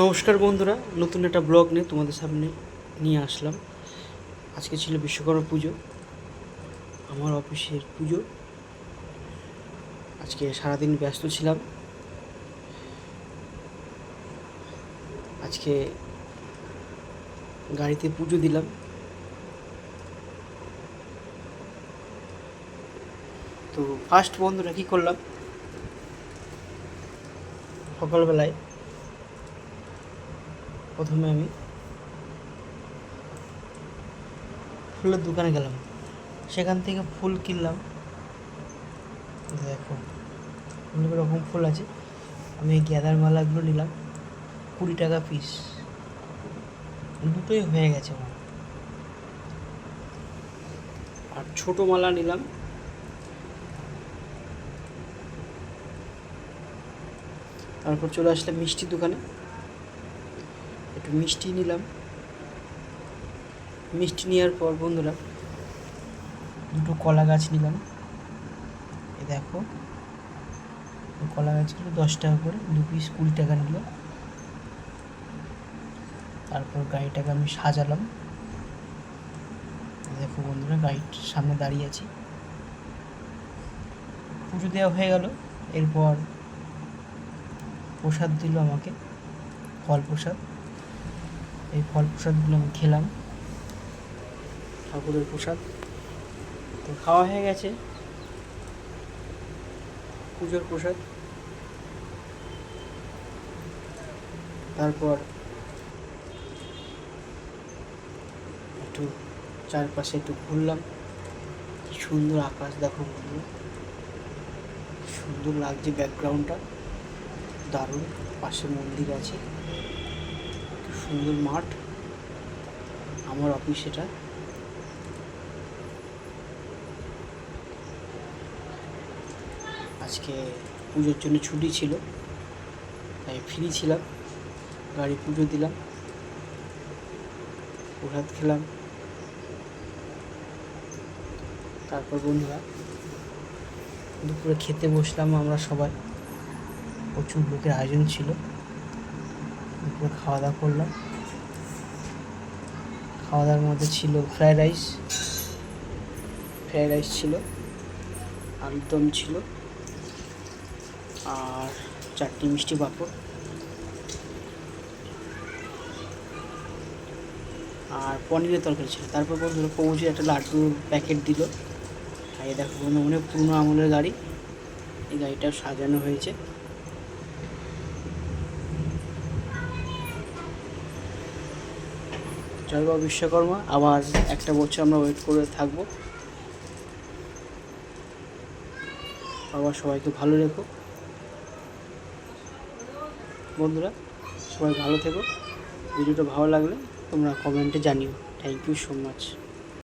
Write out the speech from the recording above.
নমস্কার বন্ধুরা, নতুন একটা ব্লগ নিয়ে তোমাদের সামনে নিয়ে আসলাম। আজকে ছিল বিশ্বকর্মা পুজো, আমার অফিসের পুজো। আজকে সারাদিন ব্যস্ত ছিলাম। আজকে গাড়িতে পুজো দিলাম। তো ফার্স্ট বন্ধুরা কী করলাম? সকালবেলায় প্রথমে আমি ফুলের দোকানে গেলাম। সেখান থেকে ফুল কিনলাম। দেখো, অনেক রকম ফুল আছে। আমি গ্যাদার মালাগুলো নিলাম। কুড়ি টাকা পিস দুটোই হয়ে গেছে আমার। আর ছোট মালা নিলাম। তারপর চলে আসলাম মিষ্টির দোকানে। মিষ্টি নিলাম। মিষ্টি নেওয়ার পর বন্ধুরা, দুটো কলা গাছ নিলাম। এ দেখো, কলা গাছগুলো দশ টাকা করে, দু পিস কুড়ি টাকা নিল। তারপর গাড়িটাকে আমি সাজালাম। দেখো বন্ধুরা, গাড়ির সামনে দাঁড়িয়ে আছি। পুজো দেওয়া হয়ে গেল। এরপর প্রসাদ দিল আমাকে, ফল প্রসাদ। এই ফল প্রসাদগুলো আমি খেলাম। ঠাকুরের প্রসাদ। তো খাওয়া হয়ে গেছে। পুজোর প্রসাদ। তারপর একটু চারপাশে একটু ঘুরলাম। সুন্দর আকাশ দেখো বন্ধু। সুন্দর লাগছে ব্যাকগ্রাউন্ডটা দারুণ, পাশে মন্দির আছে। সুন্দর মাঠ, আমার অফিস এটা। আজকে পুজোর জন্য ছুটি ছিল, তাই ফ্রি ছিলাম, গাড়ি পুজো দিলাম, প্রসাদ খেলাম। তারপর বন্ধুরা, দুপুরে খেতে বসলাম আমরা সবাই। প্রচুর লোকের আয়োজন ছিল। দুপুরে খাওয়া দাওয়া করলাম। খাওয়া দাওয়ার মধ্যে ছিল ফ্রায়েড রাইস ফ্রায়েড রাইস ছিল আলুর দম ছিল, আর চারটি মিষ্টি পাঁপড়। আর পনিরের তরকারি ছিল। তারপর বন্ধুরা পৌঁছে একটা লাড্ডুর প্যাকেট দিল। আর এই দেখো বন্ধু অনেক পুরনো আমলের গাড়ি। এই গাড়িটা সাজানো হয়েছে। বাবা বিশ্বকর্মা। আবার একটা বছর আমরা ওয়েট করে থাকব। বাবা, সবাইকে ভালো রেখো। বন্ধুরা, সবাই ভালো থেকো। ভিডিওটা ভালো লাগলে তোমরা কমেন্টে জানিও। Thank you so much